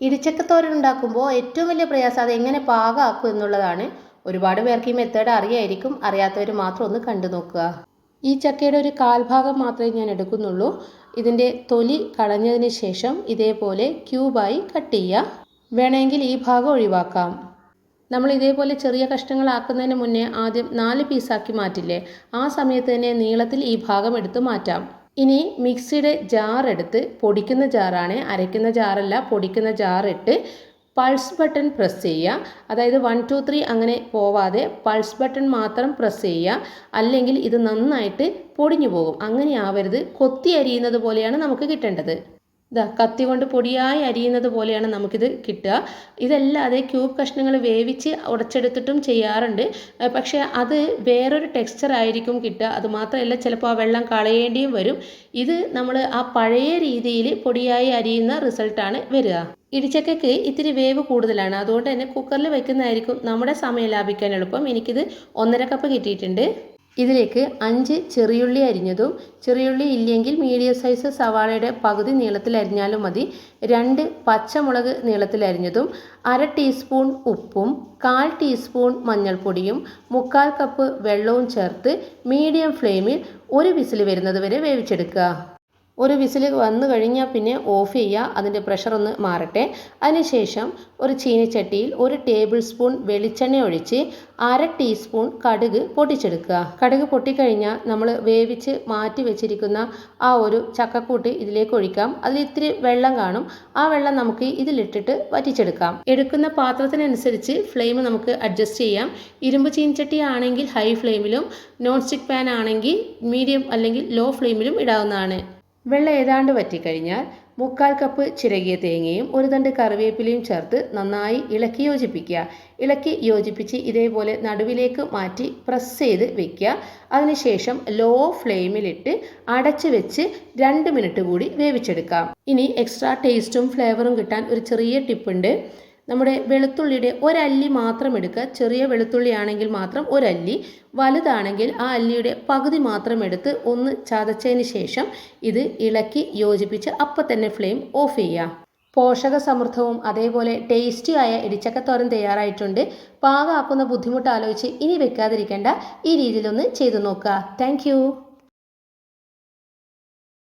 ഇടിച്ചക്കത്തോരൻ ഉണ്ടാക്കുമ്പോൾ ഏറ്റവും വലിയ പ്രയാസം അത് എങ്ങനെ പാകമാക്കും എന്നുള്ളതാണ്. ഒരുപാട് പേർക്ക് ഈ മെത്തേഡ് അറിയായിരിക്കും. അറിയാത്തവർ മാത്രം ഒന്ന് കണ്ടു നോക്കുക. ഈ ചക്കയുടെ ഒരു കാൽഭാഗം മാത്രമേ ഞാൻ എടുക്കുന്നുള്ളൂ. ഇതിന്റെ തൊലി കളഞ്ഞതിന് ശേഷം ഇതേപോലെ ക്യൂബായി കട്ട് ചെയ്യുക. വേണമെങ്കിൽ ഈ ഭാഗം ഒഴിവാക്കാം. നമ്മൾ ഇതേപോലെ ചെറിയ കഷ്ണങ്ങളാക്കുന്നതിന് മുന്നേ ആദ്യം നാല് പീസാക്കി മാറ്റില്ലേ? ആ സമയത്ത് തന്നെ നീളത്തിൽ ഈ ഭാഗം എടുത്ത് മാറ്റാം. ഇനി മിക്സിയുടെ ജാറെടുത്ത് പൊടിക്കുന്ന ജാറാണ് അരയ്ക്കുന്ന ജാറല്ല പൊടിക്കുന്ന ജാറിട്ട് പൾസ് ബട്ടൺ പ്രസ് ചെയ്യുക. അതായത് വൺ ടു ത്രീ അങ്ങനെ പോവാതെ പൾസ് ബട്ടൺ മാത്രം പ്രസ് ചെയ്യുക. അല്ലെങ്കിൽ ഇത് നന്നായിട്ട് പൊടിഞ്ഞു പോകും. അങ്ങനെ ആവരുത്. കൊത്തി അരിയുന്നത് പോലെയാണ് നമുക്ക് കിട്ടേണ്ടത്. ഇതാ കത്തി കൊണ്ട് പൊടിയായി അരിയുന്നത് പോലെയാണ് നമുക്കിത് കിട്ടുക. ഇതല്ലാതെ ക്യൂബ് കഷ്ണങ്ങൾ വേവിച്ച് ഉടച്ചെടുത്തിട്ടും ചെയ്യാറുണ്ട്. പക്ഷേ അത് വേറൊരു ടെക്സ്ചർ ആയിരിക്കും കിട്ടുക. അതുമാത്രമല്ല ചിലപ്പോൾ ആ വെള്ളം കളയേണ്ടിയും വരും. ഇത് നമ്മൾ ആ പഴയ രീതിയിൽ പൊടിയായി അരിയുന്ന റിസൾട്ടാണ് വരിക. ഇടിച്ചക്കയ്ക്ക് ഇത്തിരി വേവ് കൂടുതലാണ്. അതുകൊണ്ട് തന്നെ കുക്കറിൽ വെക്കുന്നതായിരിക്കും നമ്മുടെ സമയം ലാഭിക്കാൻ എളുപ്പം. എനിക്കിത് ഒന്നര കപ്പ് കിട്ടിയിട്ടുണ്ട്. ഇതിലേക്ക് അഞ്ച് ചെറിയുള്ളി അരിഞ്ഞതും ചെറിയുള്ളി ഇല്ലെങ്കിൽ മീഡിയം സൈസ് സവാളയുടെ പകുതി നീളത്തിൽ അരിഞ്ഞാലും മതി. രണ്ട് പച്ചമുളക് നീളത്തിൽ അരിഞ്ഞതും അര ടീസ്പൂൺ ഉപ്പും കാൽ ടീസ്പൂൺ മഞ്ഞൾപ്പൊടിയും മുക്കാൽ കപ്പ് വെള്ളവും ചേർത്ത് മീഡിയം ഫ്ലെയിമിൽ ഒരു വിസിൽ വരുന്നത് വരെ വേവിച്ചെടുക്കുക. ഒരു വിസിൽ വന്നു കഴിഞ്ഞാൽ പിന്നെ ഓഫ് ചെയ്യുക അതിന്റെ പ്രഷർ ഒന്ന് മാറട്ടെ. അതിനുശേഷം ഒരു ചീനിച്ചട്ടിയിൽ ഒരു ടേബിൾ സ്പൂൺ വെളിച്ചെണ്ണ ഒഴിച്ച് അര ടീസ്പൂൺ കടുക് പൊട്ടിച്ചെടുക്കുക. കടുക് പൊട്ടിക്കഴിഞ്ഞാൽ നമ്മൾ വേവിച്ച് മാറ്റി വെച്ചിരിക്കുന്ന ആ ഒരു ചക്കക്കൂട്ട് ഇതിലേക്ക് ഒഴിക്കാം. അതിൽ ഇത്തിരി വെള്ളം കാണും. ആ വെള്ളം നമുക്ക് ഇതിലിട്ടിട്ട് വറ്റിച്ചെടുക്കാം. എടുക്കുന്ന പാത്രത്തിനനുസരിച്ച് ഫ്ലെയിം നമുക്ക് അഡ്ജസ്റ്റ് ചെയ്യാം. ഇരുമ്പ് ചീനിച്ചട്ടി ആണെങ്കിൽ ഹൈ ഫ്ലെയിമിലും നോൺ സ്റ്റിക്ക് പാൻ ആണെങ്കിൽ മീഡിയം അല്ലെങ്കിൽ ലോ ഫ്ലെയിമിലും ഇടാവുന്നതാണ്. വെള്ളം ഏതാണ്ട് വറ്റിക്കഴിഞ്ഞാൽ മുക്കാൽ കപ്പ് ചിരകിയ തേങ്ങയും ഒരു തണ്ട് കറിവേപ്പിലയും ചേർത്ത് നന്നായി ഇളക്കി യോജിപ്പിക്കുക. ഇളക്കി യോജിപ്പിച്ച് ഇതേപോലെ നടുവിലേക്ക് മാറ്റി പ്രസ് ചെയ്ത് വെക്കുക. അതിനുശേഷം ലോ ഫ്ലെയിമിലിട്ട് അടച്ചു വെച്ച് രണ്ട് മിനിറ്റ് കൂടി വേവിച്ചെടുക്കാം. ഇനി എക്സ്ട്രാ ടേസ്റ്റും ഫ്ലേവറും കിട്ടാൻ ഒരു ചെറിയ ടിപ്പുണ്ട് നമ്മുടെ വെളുത്തുള്ളിയുടെ ഒരല്ലി മാത്രം എടുക്കുക. ചെറിയ വെളുത്തുള്ളി ആണെങ്കിൽ മാത്രം ഒരല്ലി. വലുതാണെങ്കിൽ ആ അല്ലിയുടെ പകുതി മാത്രം എടുത്ത് ഒന്ന് ചതച്ചതിന് ശേഷം ഇത് ഇളക്കി യോജിപ്പിച്ച് അപ്പം തന്നെ ഫ്ലെയിം ഓഫ് ചെയ്യുക. പോഷക സമൃദ്ധവും അതേപോലെ ടേസ്റ്റി ആയ ഇടിച്ചക്കത്തോരൻ തയ്യാറായിട്ടുണ്ട്. പാകമാക്കുന്ന ബുദ്ധിമുട്ട് ആലോചിച്ച് ഇനി വെക്കാതിരിക്കേണ്ട. ഈ രീതിയിലൊന്ന് ചെയ്തു നോക്കുക. താങ്ക്